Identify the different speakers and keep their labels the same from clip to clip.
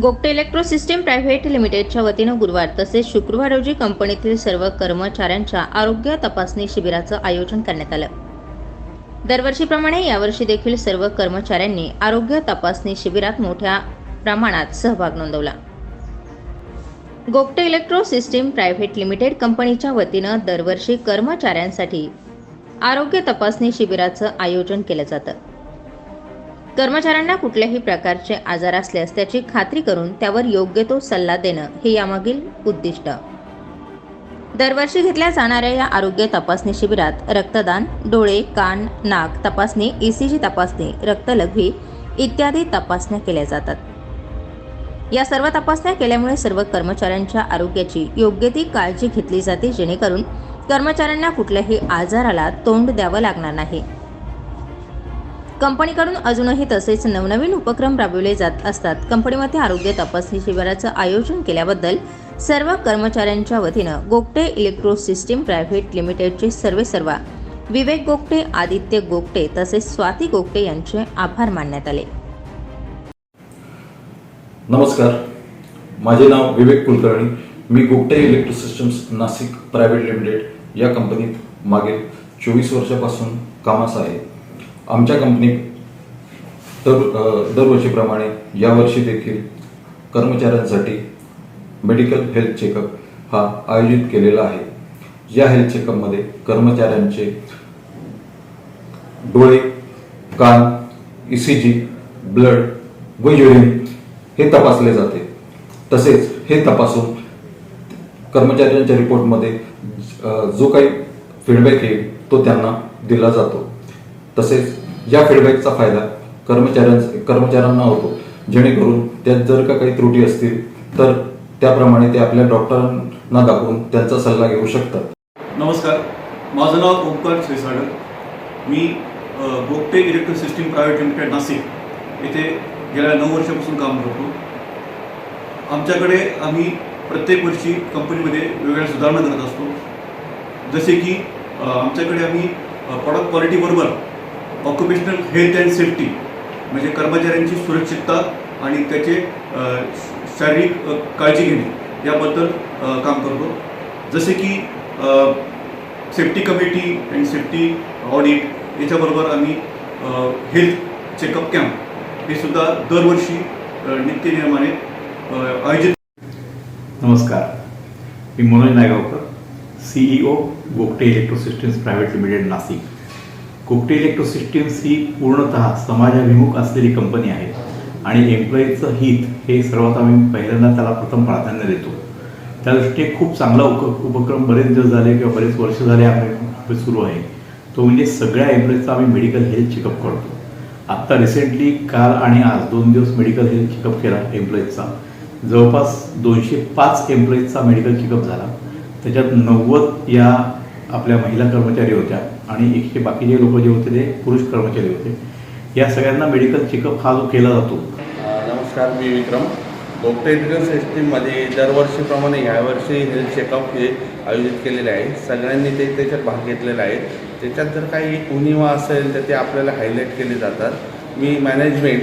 Speaker 1: Gopate electro system private लिमिटेडच्या वतीनं गुरुवार तसेच शुक्रवार रोजी कंपनीतील सर्व कर्मचाऱ्यांच्या आरोग्य तपासणी शिबिराचं आयोजन करण्यात आलं. दरवर्षीप्रमाणे यावर्षी देखील सर्व कर्मचाऱ्यांनी आरोग्य तपासणी शिबिरात मोठ्या प्रमाणात सहभाग नोंदवला. Gopte electro system private limited कंपनीच्या वतीनं दरवर्षी कर्मचाऱ्यांसाठी आरोग्य तपासणी शिबिराचं आयोजन केलं जातं. कर्मचाऱ्यांना कुठल्याही प्रकारचे आजार असल्यास त्याची खात्री करून त्यावर योग्य तो सल्ला देणं हे यामागील उद्दिष्ट. दरवर्षी घेतल्या जाणाऱ्या या आरोग्य तपासणी शिबिरात रक्तदान डोळे कान नाक तपासणी ईसीजी तपासणी रक्तलघवी इत्यादी तपासण्या केल्या जातात. या सर्व तपासण्या केल्यामुळे सर्व कर्मचाऱ्यांच्या आरोग्याची योग्य ती काळजी घेतली जाते जेणेकरून कर्मचाऱ्यांना कुठल्याही आजाराला तोंड द्यावं लागणार नाही. कंपनीकडून अजूनही तसेच नवनवीन उपक्रम राबविले जात असतात. कंपनीमध्ये आरोग्य तपासणी शिबिराचं आयोजन केल्याबद्दल सर्व कर्मचाऱ्यांच्या वतीनं गोगटे इलेक्ट्रो सिस्टीम प्रायव्हेट लिमिटेडचे सर्वे सर्वा विवेक गोगटे आदित्य गोगटे तसेच स्वाती गोगटे यांचे आभार मानण्यात आले.
Speaker 2: नमस्कार. माझे नाव विवेक कुलकर्णी. मी Gogte electro systems Nashik private limited या कंपनीत मागील चोवीस वर्षापासून कामास आहे. आमच्या कंपनीत दर दरवर्षीप्रमाणे यावर्षी देखील कर्मचाऱ्यांसाठी मेडिकल हेल्थ चेकअप हा आयोजित केलेला आहे. या हेल्थ चेकअपमध्ये कर्मचाऱ्यांचे डोळे कान ई सी जी ब्लड व युरिन हे तपासले जाते. तसेच हे तपासून कर्मचाऱ्यांच्या रिपोर्टमध्ये जो काही फीडबॅक येईल तो त्यांना दिला जातो. तसेच या फीडबॅकचा फायदा कर्मचाऱ्यां कर्मचाऱ्यांना होतो. जेणेकरून त्यात जर का काही त्रुटी असतील तर त्याप्रमाणे ते आपल्या डॉक्टरांना दाखवून त्यांचा सल्ला घेऊ शकतात.
Speaker 3: नमस्कार. माझं नाव ओंकार क्षीरसागर मी अ, electric system private limited Nashik. येथे गेल्या नऊ वर्षापासून काम करतो. आमच्याकडे आम्ही प्रत्येक वर्षी कंपनीमध्ये वेगवेगळ्या सुधारणा करत असतो. जसे की आमच्याकडे आम्ही प्रॉडक्ट क्वालिटीबरोबर ऑक्युपेशनल हेल्थ अँड सेफ्टी म्हणजे कर्मचाऱ्यांची सुरक्षितता आणि त्याचे शारीरिक काळजी घेणे याबद्दल काम करतो. जसे की safety committee and safety audit याच्याबरोबर आम्ही हेल्थ चेकअप कॅम्प हे सुद्धा दरवर्षी नित्य नित्यनियमाने आयोजित
Speaker 4: नमस्कार. मी Manoj Naigaonkar CEO Gogte electro systems private limited Nashik. Kupti electro systems ही पूर्णतः समाजाभिमुख असलेली कंपनी आहे. आणि एम्प्लॉईचं हित हे सर्वात आम्ही पहिल्यांदा त्याला प्रथम प्राधान्य देतो. त्या दृष्टीने खूप चांगला उप उपक्रम बरेच दिवस झाले किंवा बरेच वर्ष झाले आम्ही सुरू आहे. तो म्हणजे सगळ्या एम्प्लॉईजचा आम्ही मेडिकल हेल्थ चेकअप करतो. आत्ता रिसेंटली काल आणि आज दोन दिवस मेडिकल हेल्थ चेकअप केला एम्प्लॉईजचा जवळपास दोनशे पाच एम्प्लॉईजचा मेडिकल चेकअप झाला. त्याच्यात नव्वद या आपल्या महिला कर्मचारी होत्या. आणि एकशे बाकीचे लोक जे होते ते पुरुष कर्मचारी होते. या सगळ्यांना मेडिकल चेकअप हा जो केला जातो.
Speaker 5: नमस्कार मी विक्रम. गोगटे सिस्टीममध्ये दरवर्षीप्रमाणे ह्यावर्षी हेल्थ चेकअप हे आयोजित केलेले आहे. सगळ्यांनी ते त्याच्यात भाग घेतलेला आहे. त्याच्यात जर काही उणिवा असेल तर ते आपल्याला हायलाईट केले जातात. मी मॅनेजमेंट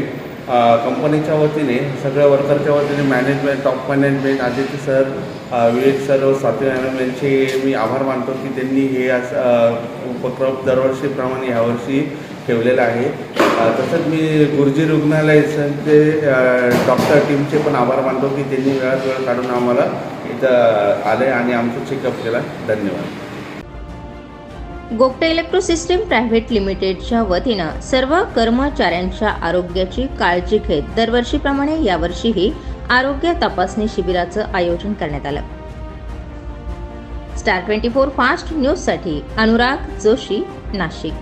Speaker 5: कंपनीच्या वतीने सगळ्या वर्करच्या वतीने management top management Aditya sir Vivek sir व स्वाती मॅडम यांचे मी आभार मानतो की त्यांनी हे असं उपक्रम दरवर्षीप्रमाणे ह्यावर्षी ठेवलेलं आहे. तसंच मी गुरुजी रुग्णालयाचे डॉक्टर टीमचे पण आभार मानतो की त्यांनी वेळात वेळ काढून आम्हाला इथं आले आणि आमचं चेकअप केला. धन्यवाद.
Speaker 1: गोपटे इलेक्ट्रो सिस्टीम प्रायव्हेट लिमिटेडच्या वतीनं सर्व कर्मचाऱ्यांच्या आरोग्याची काळजी घेत दरवर्षीप्रमाणे यावर्षीही आरोग्य तपासणी शिबिराचं आयोजन करण्यात आलं. स्टार ट्वेंटी फोर फास्ट न्यूजसाठी अनुराग जोशी नाशिक.